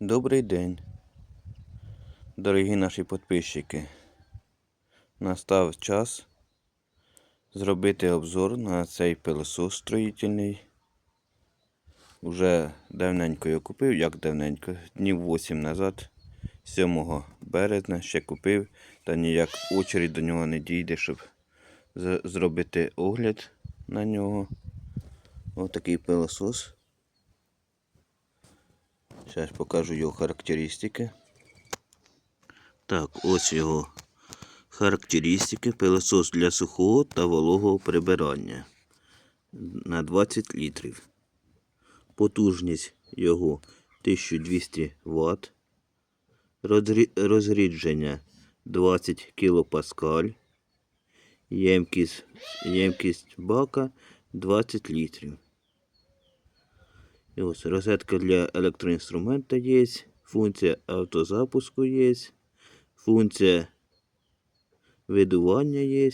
Добрий день, дорогі наші підписчики. Настав час зробити обзор на цей пилосос строїтельний. Уже давненько його купив, як давненько, днів 8 назад, 7 березня ще купив, та ніяк очередь до нього не дійде, щоб зробити огляд на нього. Ось такий пилосос. Зараз покажу його характеристики. Так, ось його характеристики. Пилосос для сухого та вологого прибирання на 20 літрів. Потужність його 1200 Вт. Розрідження 20 кПа. Ємкість, ємкість бака 20 літрів. І ось розетка для електроінструмента є, функція автозапуску є, функція видування є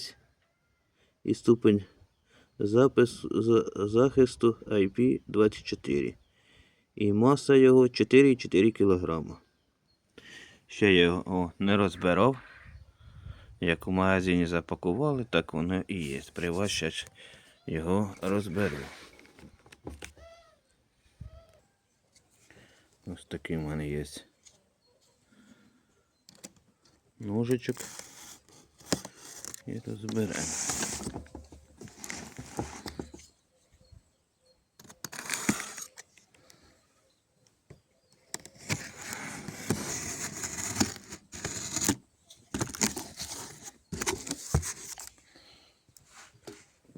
і ступень запис, захисту IP24. І маса його 4,4 кг. Ще я його не розбирав. Як у магазині запакували, так воно і є. При вас зараз його розберу. Ось такий в мене є ножичок. І розберемо.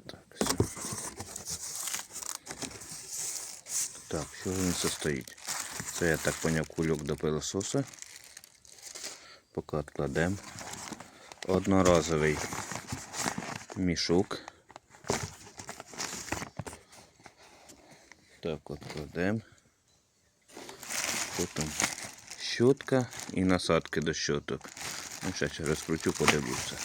Так, все. Так, що ж він состоїть? Це я так поняв кульок до пилососа. Поки відкладемо. Одноразовий мішок. Так, от кладемо. Потім щотка і насадки до щоток. Ну, зараз розкручу, подивлюся.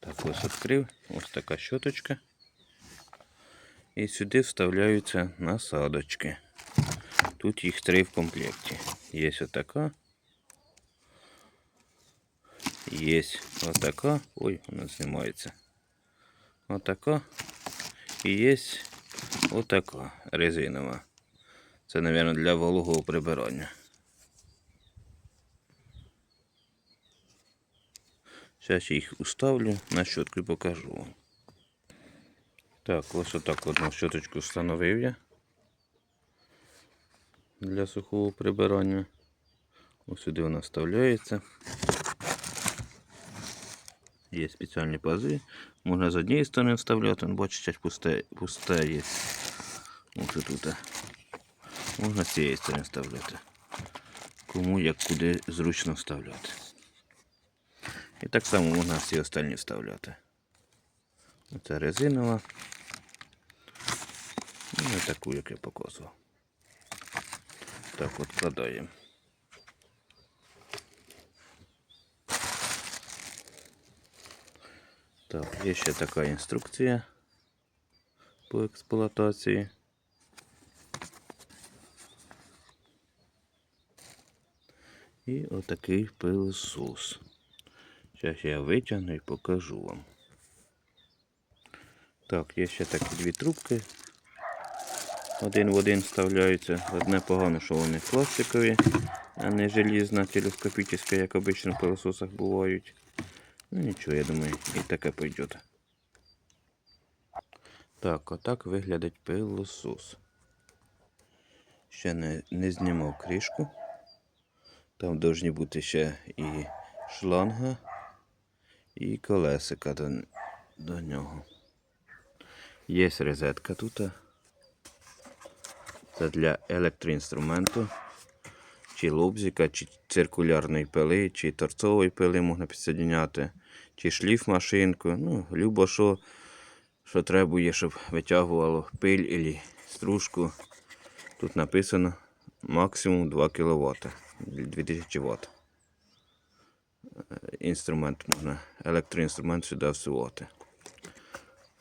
Так, ось відкрив. Ось така щоточка. І сюди вставляються насадочки. Тут їх три в комплекті. Є отака. Є отака. Ой, вона знімається. Отака. І є отака резинова. Це, мабуть, для вологого прибирання. Зараз я їх уставлю на щотку і покажу вам. Так, ось отак одну щоточку встановив я для сухого прибирання. Ось сюди вона вставляється. Є спеціальні пази. Можна з однієї сторони вставляти, ну, бачите, пусте, пусте є. Ось тут. Можна з цієї сторони вставляти. Кому як куди зручно вставляти. І так само можна всі остальні вставляти. Оце резинова. Ну, не таку, як я показував. Так, от вкладаємо. Так, є ще така інструкція по експлуатації. І отакий пилосос. Зараз я витягну і покажу вам. Так, є ще такі дві трубки. Один в один вставляються. Одне погано, що вони пластикові, а не желізна, телескопічна, як обично в пилососах бувають. Ну нічого, я думаю, і таке пойде. Так, отак виглядить пилосос. Ще не, не знімав кришку. Там повинні бути ще і шланга, і колесика до, до нього. Є розетка тут. Це для електроінструменту, чи лобзика, чи циркулярної пили, чи торцової пили можна підсоединяти, чи шліф машинку. Ну, любо що, що треба, щоб витягувало пиль або стружку. Тут написано максимум 2 кВт, 2000 Вт. Інструмент можна, електроінструмент сюди всувати.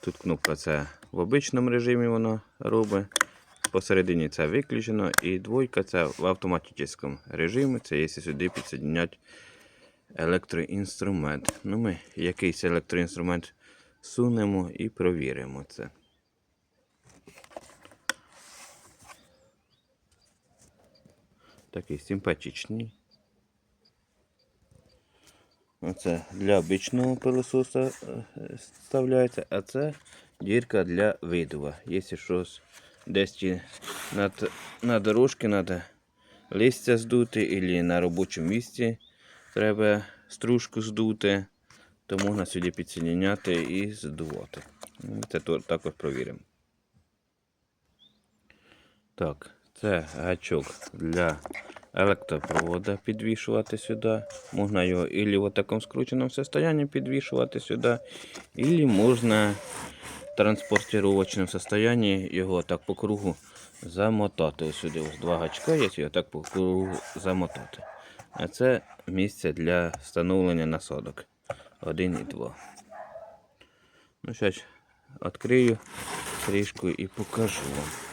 Тут кнопка це в обичному режимі вона робить. Посередині це виключено, і двойка це в автоматичному режимі. Це якщо сюди підсоединять електроінструмент. Ну, ми якийсь електроінструмент сунемо і провіримо це. Такий симпатичний. Оце для обичного пилососа е, вставляється, а це дірка для видува. Якщо щось десь чи над, на дорожці треба листя здути, або на робочому місці треба стружку здути, то можна сюди підсоединяти і здувати. Це також провіримо. Так, це гачок для електропровода підвішувати сюди. Можна його ілі в такому скрученому состоянии підвішувати сюди, ілі можна транспортировочному состоянии його так по кругу замотати. Ось сюди ось два гачка є, його так по кругу замотати. А це місце для встановлення насадок. Один і два. Ну, зараз відкрию кришку і покажу вам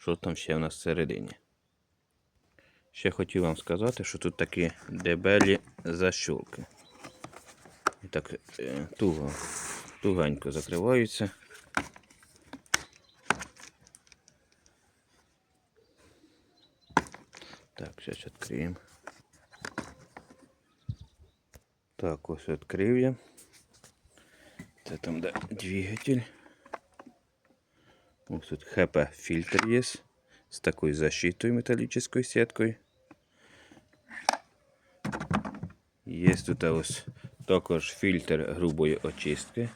що там ще в нас всередині. Ще хотів вам сказати, що тут такі дебелі защолки. І так е, туго, туганько закриваються. Так, зараз відкриємо. Так, ось відкрив я. Це там де двигатель. Ось тут ХП фильтр есть с такой защитой металлической сеткой. Є тут ось також фільтр грубої очистки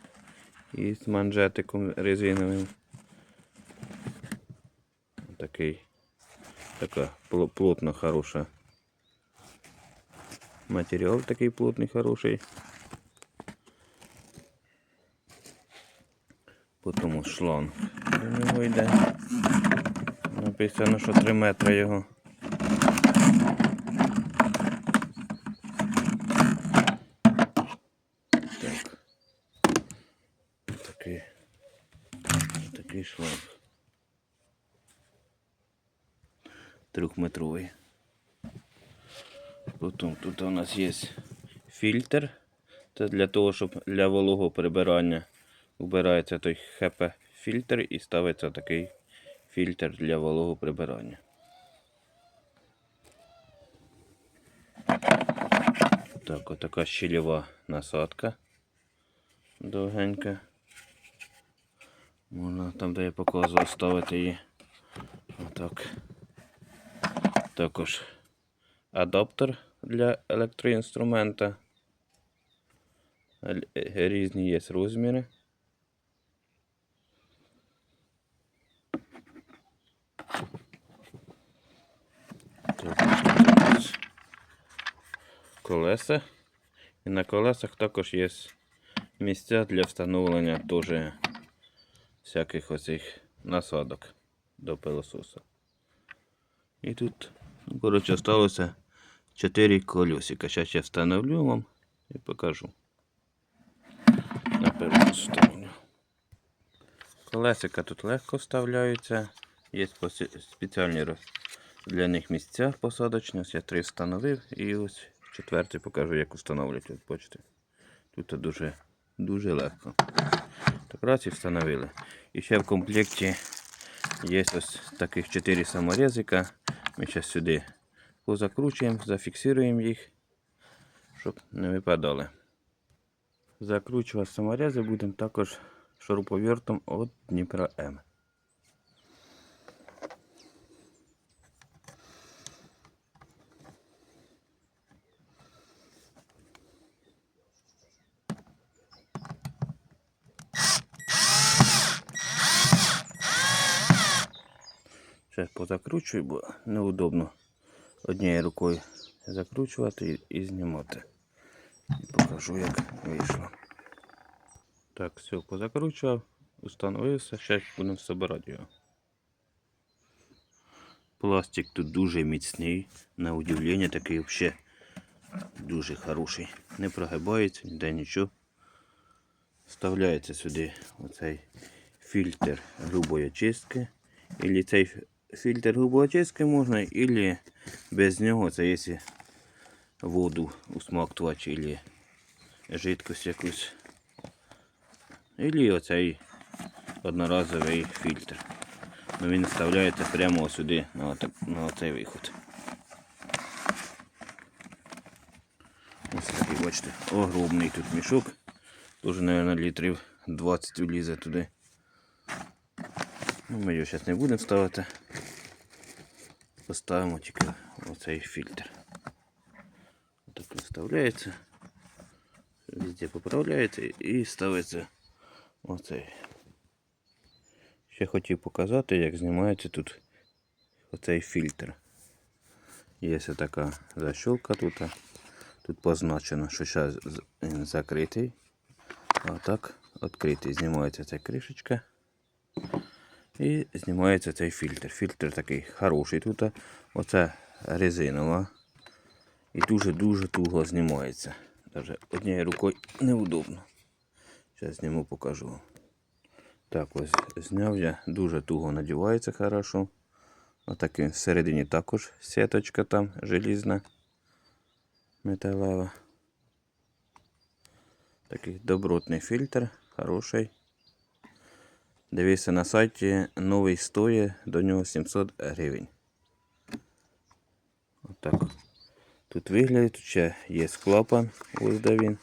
із манжетиком резиновим. Такий така плотно хороша. Матеріал такий плотний, хороший. Потім шланг до нього йде. Написано, що 3 метри його. Так. Такий. Такий шланг. Трьохметровий. Потім тут у нас є фільтр. Це для того, щоб для вологого прибирання убирається той ХП фільтр і ставиться такий фільтр для вологого прибирання. Так, отака щільова насадка. Довгенька. Можна там, де я показував, ставити її. Отак. Також адаптер для електроінструмента. Е, Різні є розміри. Колеса. І на колесах також є місця для встановлення теж всяких оцих насадок до пилососа. І тут, коротше, залишилося 4 колесика. Зараз я встановлю вам і покажу. Наперед встановлю. Колесика тут легко вставляються. Є спеціальні для них місця посадочні. Ось я три встановив і ось четвертий покажу, як встановлювати. От бачите. Тут дуже, дуже легко. Так раз і встановили. І ще в комплекті є ось таких 4 саморезика. Ми зараз сюди позакручуємо, зафіксуємо їх, щоб не випадали. Закручувати саморези будемо також шуруповертом від Дніпра М. Зараз позакручую, бо неудобно однією рукою закручувати і, і знімати. І покажу, як вийшло. Так, все, позакручував, установився, зараз будемо збирати його. Пластик тут дуже міцний, на удивлення такий взагалі дуже хороший. Не прогибається, ніде нічого. Вставляється сюди оцей фільтр грубої очистки Ілі цей фільтр губоочистки можна, ілі без нього це якщо воду усмактувати, ілі жидкость якусь. Ілі оцей одноразовий фільтр. Ну, він вставляється прямо сюди, на, на оцей виход. Ось такий, бачите, огромний тут мішок. Тоже, мабуть, літрів 20 влізе туди. Ми його зараз не будемо ставити. Поставимо тільки оцей фільтр. Так він вставляється. Везде поправляється і ставиться оцей. Ще хотів показати, як знімається тут оцей фільтр. Є така защолка тут. Тут позначено, що зараз він закритий. А так відкритий. Знімається ця кришечка. І знімається цей фільтр. Фільтр такий хороший тут. Оце резинова. І дуже-дуже туго знімається. Даже однією рукою неудобно. Зараз зніму покажу. Так, ось зняв я. Дуже туго надівається хорошо. Отак він всередині також сіточка там желізна. Металева. Такий добротний фільтр, хороший. Дивіться на сайті, новий стоїть, до нього 700 гривень. Отак. Тут виглядає, тут ще є клапан, ось де він.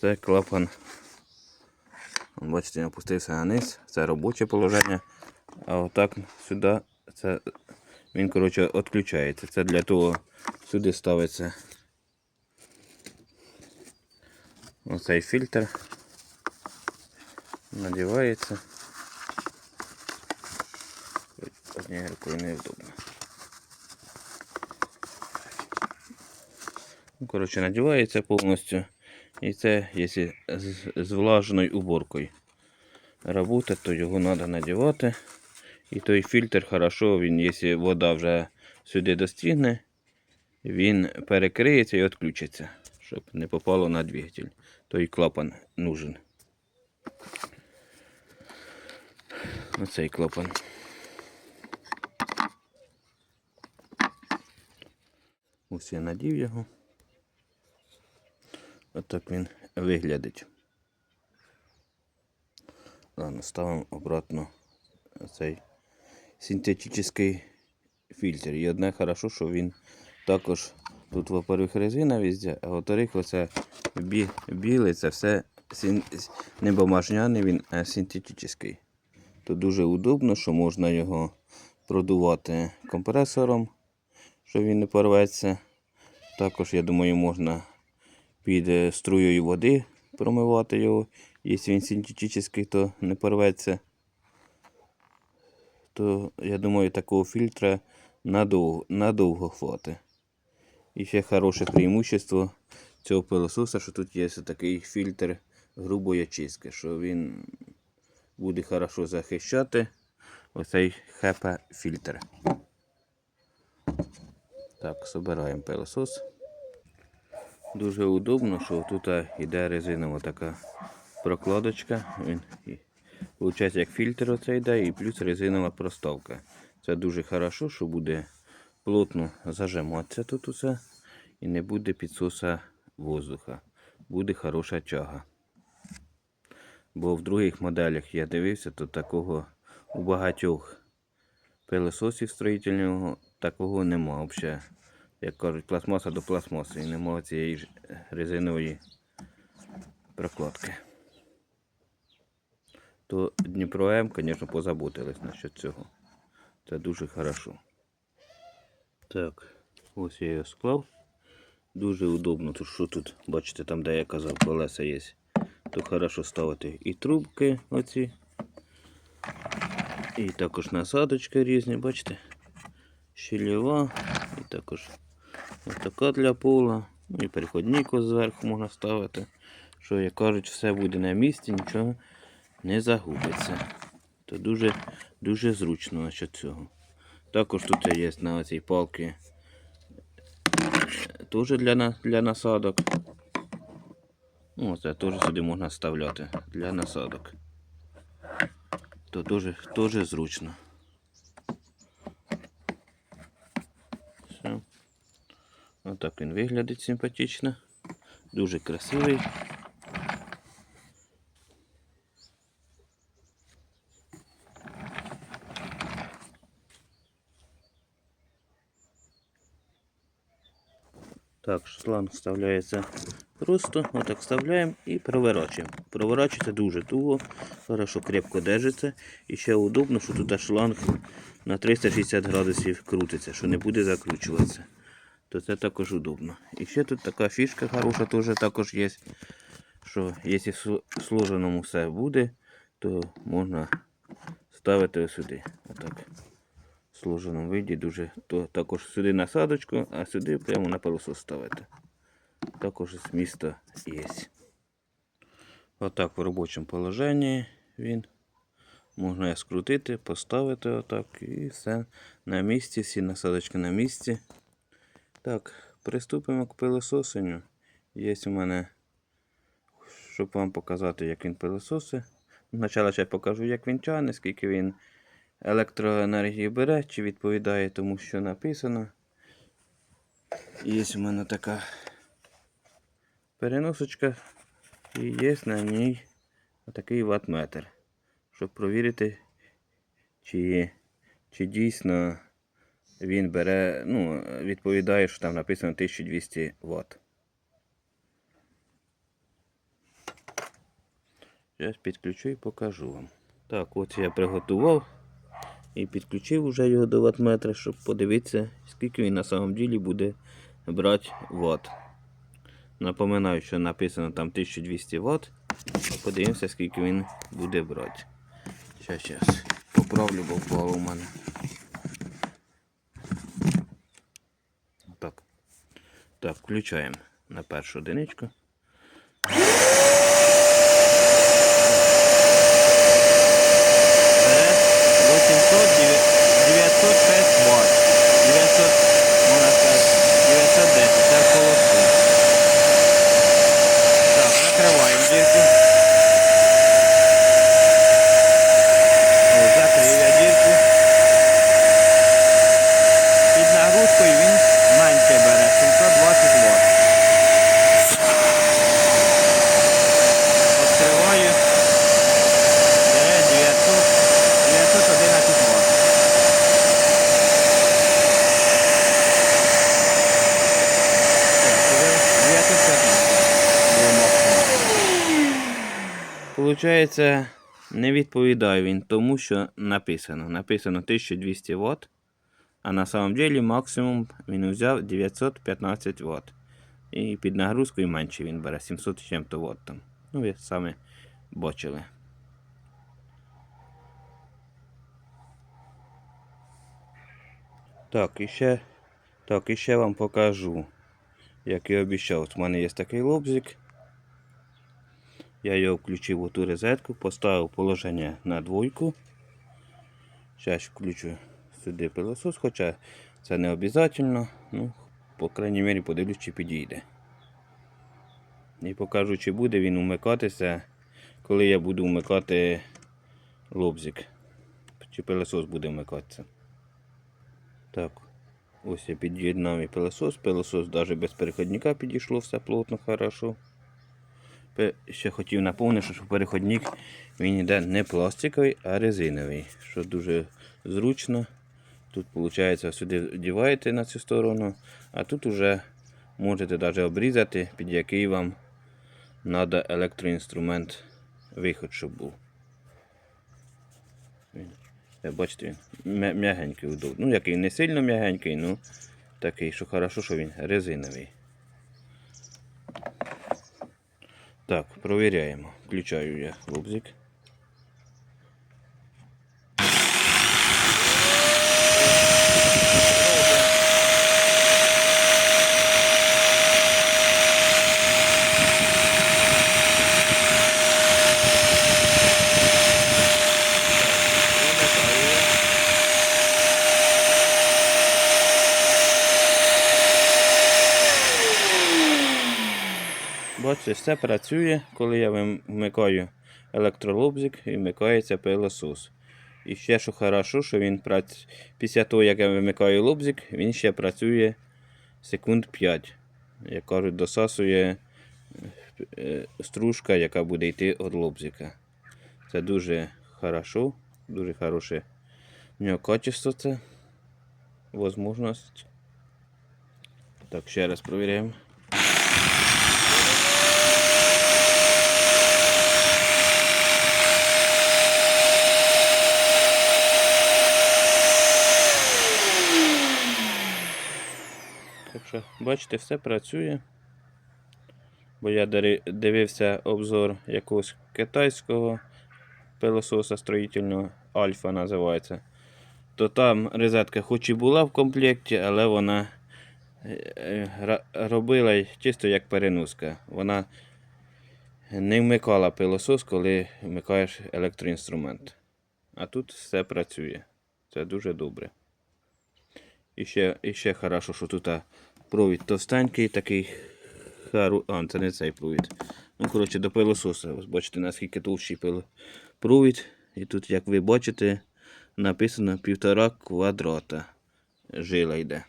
Це клапан. Бачите, він опустився на низ, це робоче положення. А отак сюди це він, коротше, відключається. Це для того сюди ставиться оцей фільтр. Надівається. Однією рукою невдобно. Ну, коротше, надівається повністю. І це, якщо з, влажною уборкою роботи, то його треба надівати. І той фільтр хорошо, він, якщо вода вже сюди достигне, він перекриється і відключиться, щоб не попало на двигатель. Той клапан нужен. Оцей клапан. Ось я надів його. Отак він виглядить. Ладно, ставимо обратно цей синтетичний фільтр. І одне хорошо, що він також тут, во-первых, резина везде, а во-вторых, оце бі, білий, це все син, не бумажняний, він а синтетичний. То дуже удобно, що можна його продувати компресором, щоб він не порветься. Також, я думаю, можна під е, струєю води промивати його. Якщо він синтетичний, то не порветься. То я думаю, такого фільтра надовго, надовго хватить. І ще хороше преимущество цього пилососа, що тут є такий фільтр грубої очистки, що він буде хорошо захищати оцей хепа фільтр. Так, збираємо пилосос. Дуже удобно, що тут йде резинова така прокладочка. Він, виходить, як фільтр оце йде, і плюс резинова проставка. Це дуже хорошо, що буде плотно зажиматися тут усе і не буде підсоса воздуха. Буде хороша тяга. Бо в других моделях я дивився, то такого у багатьох пилососів строїтельного такого нема взагалі. Як кажуть, пластмаса до пластмаси і немає цієї ж резинової прокладки. То Дніпро М, звісно, позаботились насчет цього. Це дуже хорошо. Так, ось я його склав. Дуже удобно, тут що тут, бачите, там, де я казав, колеса є. То хорошо ставити і трубки оці. І також насадочки різні, бачите? Щелєва, і також така для пола. Ну і переходник ось зверху можна ставити. Що, як кажуть, все буде на місці, нічого не загубиться. То дуже дуже зручно насчет цього. Також тут є на цій палці теж для, для насадок. Ну, це теж сюди можна вставляти для насадок. то дуже, дуже зручно. Все. Отак він виглядить симпатично. Дуже красивий. Так, шланг вставляється просто, отак вставляємо і проворачуємо. Проворачується дуже туго, хорошо крепко держиться. І ще удобно, що тут шланг на 360 градусів крутиться, що не буде закручуватися. То це також удобно. І ще тут така фішка хороша теж також є. Що якщо в сложеному все буде, то можна ставити сюди. Отак. В сложеному виді дуже. То також сюди насадочку, а сюди прямо на пилосос ставити. Також з міста є. Отак в робочому положенні він. Можна скрутити, поставити отак і все на місці, всі насадочки на місці. Так, приступимо к пилососенню. Є у мене, щоб вам показати, як він пилососить. Спочатку ще покажу, як він тягне, скільки він електроенергії бере, чи відповідає тому, що написано. Є у мене така переносочка і є на ній такий ватметр, щоб провірити, чи, чи дійсно він бере, ну, відповідає, що там написано 1200 Вт. Зараз підключу і покажу вам. Так, от я приготував і підключив вже його до ватметра, щоб подивитися, скільки він на самом ділі буде брати Вт. Напоминаю, що написано там 1200 Вт. Подивимося, скільки він буде брати. Зараз, зараз. Поправлю, бо впало у мене. Так, Так, включаємо на першу одиничку. Вот, 900, можно Вт. 910, це коло Trevor. Получається, не відповідає він тому, що написано. Написано 1200 Вт, а на самом деле максимум він взяв 915 Вт. І під нагрузкою менше він бере 700 з чим-то Вт там. Ну, ви самі бачили. Так, і ще, так, і ще вам покажу, як і обіцяв. У мене є такий лобзик. Я його включив у ту розетку, поставив положення на двойку. Зараз включу сюди пилосос, хоча це не обов'язково. Ну, по крайній мірі подивлюсь, чи підійде. І покажу, чи буде він умикатися, коли я буду вмикати лобзик. Чи пилосос буде вмикатися. Так, ось я під'єднав і пилосос. Пилосос навіть без переходника підійшло, все плотно, хорошо. Ще хотів напомнити, що переходник він йде не пластиковий, а резиновий, що дуже зручно. Тут, виходить, сюди вдіваєте на цю сторону, а тут вже можете навіть обрізати, під який вам треба електроінструмент виход, щоб був. Е, бачите, він м'ягенький удобний. Ну, який не сильно м'ягенький, ну такий, що хорошо, що він резиновий. Так, провіряємо. Включаю я лобзик. Бачите, все працює, коли я вмикаю електролобзик і вмикається пилосос. І ще що хорошо, що він прац... після того, як я вимикаю лобзик, він ще працює секунд 5. Як кажуть, досасує е, стружка, яка буде йти від лобзика. Це дуже хорошо, дуже хороше в нього качество це. Возможність. Так, ще раз провіряємо. Бачите, все працює. Бо я дивився обзор якогось китайського пилососа строїтельного, Альфа називається. То там розетка хоч і була в комплекті, але вона е, е, робила чисто як переноска. Вона не вмикала пилосос, коли вмикаєш електроінструмент. А тут все працює. Це дуже добре. І ще, і ще хорошо, що тут провід товстенький, такий хару... А, це не цей провід. Ну, коротше, до пилососа. Ось бачите, наскільки товщий провід. І тут, як ви бачите, написано півтора квадрата. Жила йде.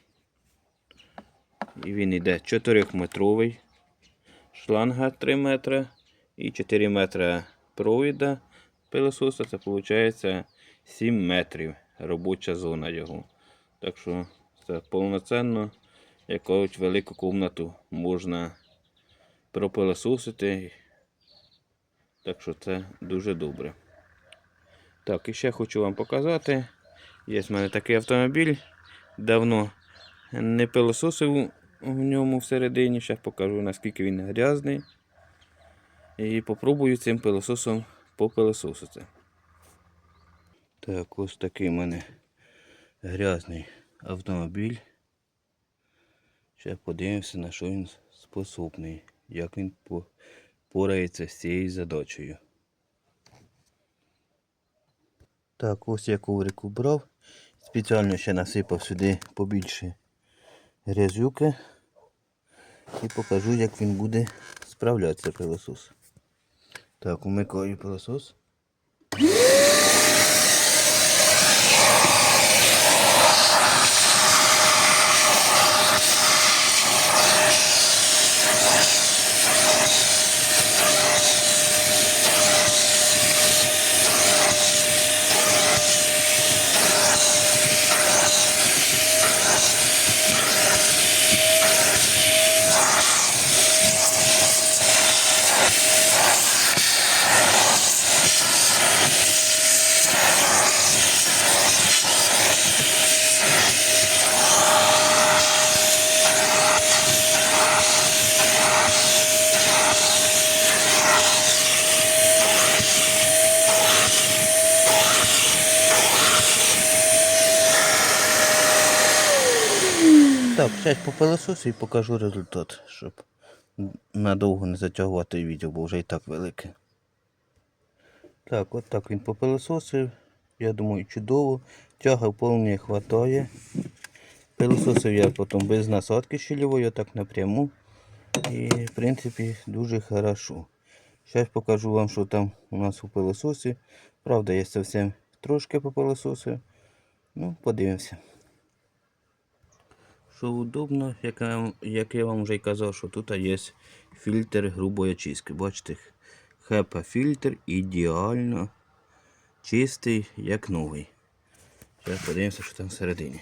І він йде 4-метровий. Шланга 3 метри і 4 метри провіда пилососа. Це виходить 7 метрів робоча зона його. Так що це повноцінно якусь велику кімнату можна пропилососити. Так що це дуже добре. Так, і ще хочу вам показати. Є в мене такий автомобіль. Давно не пилососив в ньому всередині. Зараз покажу наскільки він грязний. І попробую цим пилососом попилососити. Так, ось такий в мене грязний автомобіль. Ще подивимося, на що він способний, як він порається з цією задачею. Так, ось я коврик убрав. Спеціально ще насипав сюди побільше грязюки. І покажу, як він буде справлятися пилосос. Так, умикаю пилосос. Так, зараз попилососю і покажу результат, щоб надовго не затягувати відео, бо вже і так велике. Так, от так він попилососив. Я думаю, чудово. Тяга вполне хватає. Пилососив я потім без насадки щільової, так напряму. І в принципі дуже хорошо. Зараз покажу вам, що там у нас у пилососі. Правда, я зовсім трошки попилососив. Ну, подивимося. Що удобно, як я, як я вам вже й казав, що тут є фільтр грубої очистки. Бачите, хепа фільтр ідеально чистий, як новий. Зараз подивимося, що там всередині.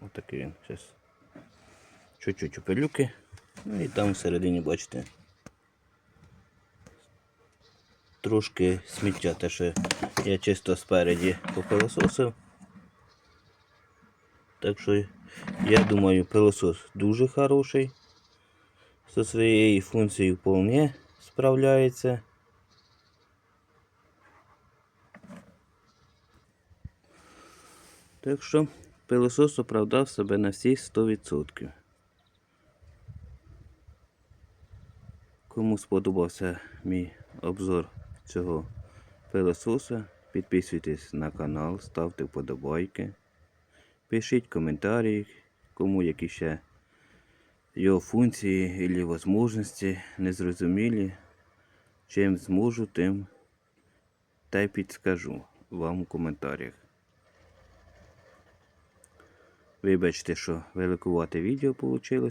Отакий він. Чуть-чуть у. Ну і там всередині, бачите. Трошки сміття, те, що я чисто спереді попилососив. Так що я думаю, пилосос дуже хороший. Зі своєю функцією вполне справляється. Так що пилосос оправдав себе на всі 100%. Кому сподобався мій обзор цього пилососа, підписуйтесь на канал, ставте вподобайки, пишіть коментарі, кому які ще його функції або можливості незрозумілі. Чим зможу, тим та й підскажу вам у коментарях. Вибачте, що великувате відео вийшло.